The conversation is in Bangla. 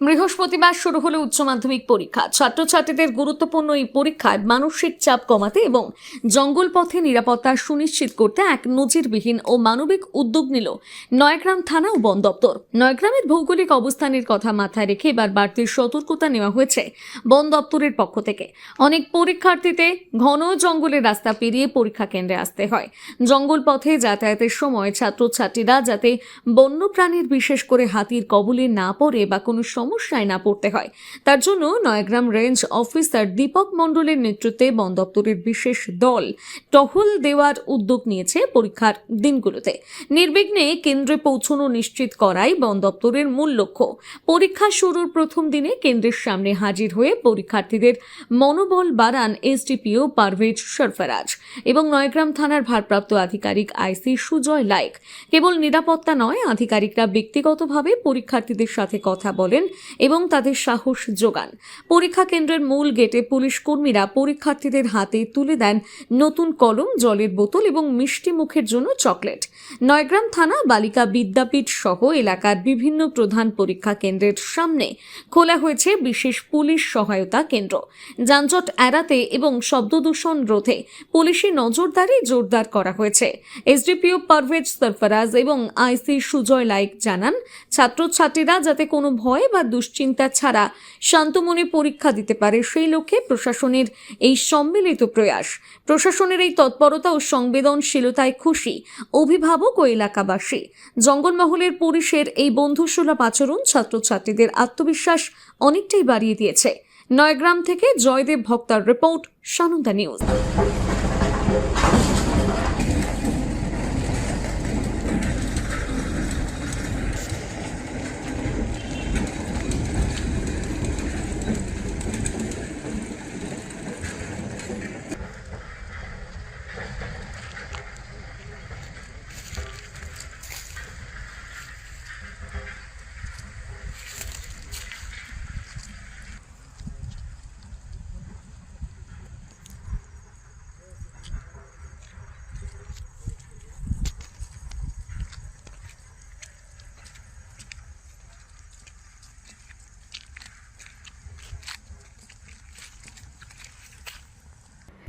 বৃহস্পতিবার শুরু হলো উচ্চ মাধ্যমিক পরীক্ষা। ছাত্রছাত্রীদের গুরুত্বপূর্ণ এই পরীক্ষায় মানসিক চাপ কমাতে এবং জঙ্গল পথে নিরাপত্তা সুনিশ্চিত করতে এক নজিরবিহীন ও মানবিক উদ্যোগ নিল নয়গ্রাম থানা ও বন দপ্তর। নয়গ্রামের ভৌগোলিক অবস্থানের কথা মাথায় রেখে এবার বাড়তি সতর্কতা নেওয়া হয়েছে বন দপ্তরের পক্ষ থেকে। অনেক পরীক্ষার্থীতে ঘন জঙ্গলের রাস্তা পেরিয়ে পরীক্ষা কেন্দ্রে আসতে হয়। জঙ্গল পথে যাতায়াতের সময় ছাত্রছাত্রীরা যাতে বন্যপ্রাণীর বিশেষ করে হাতির কবলে না পড়ে বা কোনো সমস্যায় না পড়তে হয়। তার জন্য নয়াগ্রাম রেঞ্জ অফিসার দীপক মণ্ডলের নেতৃত্বে বন দপ্তরের বিশেষ দল টহল দেওয়ার উদ্যোগ নিয়েছে পরীক্ষার দিনগুলোতে। নির্বিঘ্নে কেন্দ্রে পৌঁছানো নিশ্চিত করাই বন দপ্তরের মূল লক্ষ্য। পরীক্ষা শুরুর প্রথম দিনে কেন্দ্রের সামনে হাজির হয়ে পরীক্ষার্থীদের মনোবল বাড়ান এসডিপিও পারভেজ সরফরাজ এবং নয়গ্রাম থানার ভারপ্রাপ্ত আধিকারিক আইসি সুজয় লাইক। কেবল নিরাপত্তা নয়, আধিকারিকরা ব্যক্তিগতভাবে পরীক্ষার্থীদের সাথে কথা বলেন এবং তাদের সাহস যোগান। পরীক্ষা কেন্দ্রের মূল গেটে পুলিশ কর্মীরা পরীক্ষার্থীদের হাতে তুলে দেন নতুন কলম, জলের বোতল এবং মিষ্টি মুখের জন্য চকলেট। নয়গ্রাম থানা, বালিকা বিদ্যাপীঠ সহ এলাকার বিভিন্ন প্রধান পরীক্ষা কেন্দ্রের সামনে খোলা হয়েছে বিশেষ পুলিশ সহায়তা কেন্দ্র। যানজট এড়াতে এবং শব্দদূষণ রোধে পুলিশি নজরদারি জোরদার করা হয়েছে। এসডিপিও পারভেজ সরফরাজ এবং আইসি সুজয় লাইক জানান, ছাত্রছাত্রীরা যাতে কোনো ভয় বা দুশ্চিন্তা ছাড়া শান্ত মনে পরীক্ষা দিতে পারে সেই লক্ষ্যে প্রশাসনের এই সম্মিলিত প্রয়াস। প্রশাসনের এই তৎপরতা ও সংবেদনশীলতায় খুশি অভিভাবক ও এলাকাবাসী। জঙ্গলমহলের পুলিশের এই বন্ধুসুলভ আচরণ ছাত্রছাত্রীদের আত্মবিশ্বাস অনেকটাই বাড়িয়ে দিয়েছে। নয়গ্রাম থেকে জয়দেব ভক্তার রিপোর্ট, সানন্দা নিউজ।